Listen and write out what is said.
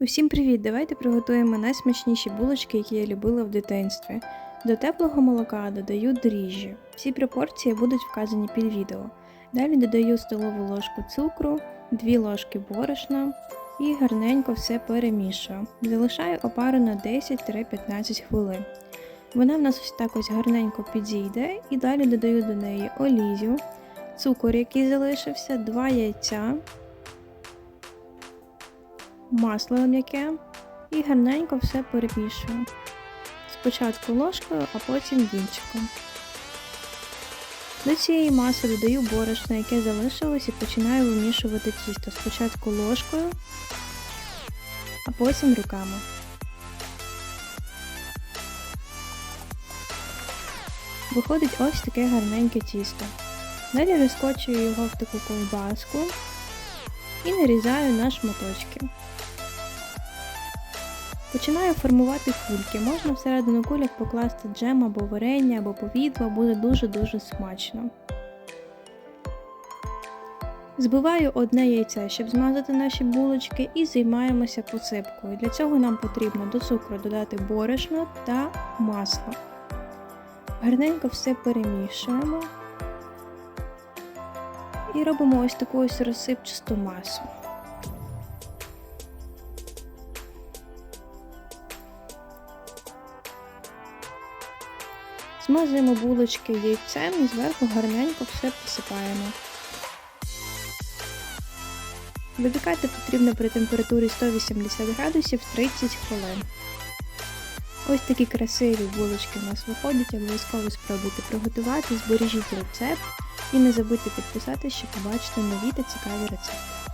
Усім привіт! Давайте приготуємо найсмачніші булочки, які я любила в дитинстві. До теплого молока додаю дріжджі. Всі пропорції будуть вказані під відео. Далі додаю столову ложку цукру, 2 ложки борошна і гарненько все перемішую. Залишаю опару на 10-15 хвилин. Вона в нас ось так ось гарненько підійде і далі додаю до неї олію, цукор, який залишився, 2 яйця, масло м'яке і гарненько все перемішую. Спочатку ложкою, а потім вінчиком. До цієї маси додаю борошно, яке залишилось, і починаю вимішувати тісто. Спочатку ложкою, а потім руками. Виходить ось таке гарненьке тісто. Далі розкочую його в таку ковбаску і нарізаю на шматочки. Починаю формувати кульки. Можна всередину кульок покласти джем або варення, або повідло, буде дуже-дуже смачно. Збиваю одне яйце, щоб змазати наші булочки, і займаємося посипкою. Для цього нам потрібно до цукру додати борошно та масло. Гарненько все перемішуємо і робимо ось таку ось розсипчасту масу. Змазуємо булочки яйцем і зверху гарненько все посипаємо. Випікати потрібно при температурі 180 градусів 30 хвилин. Ось такі красиві булочки у нас виходять, обов'язково спробуйте приготувати, збережіть рецепт і не забудьте підписатися, щоб побачити нові та цікаві рецепти.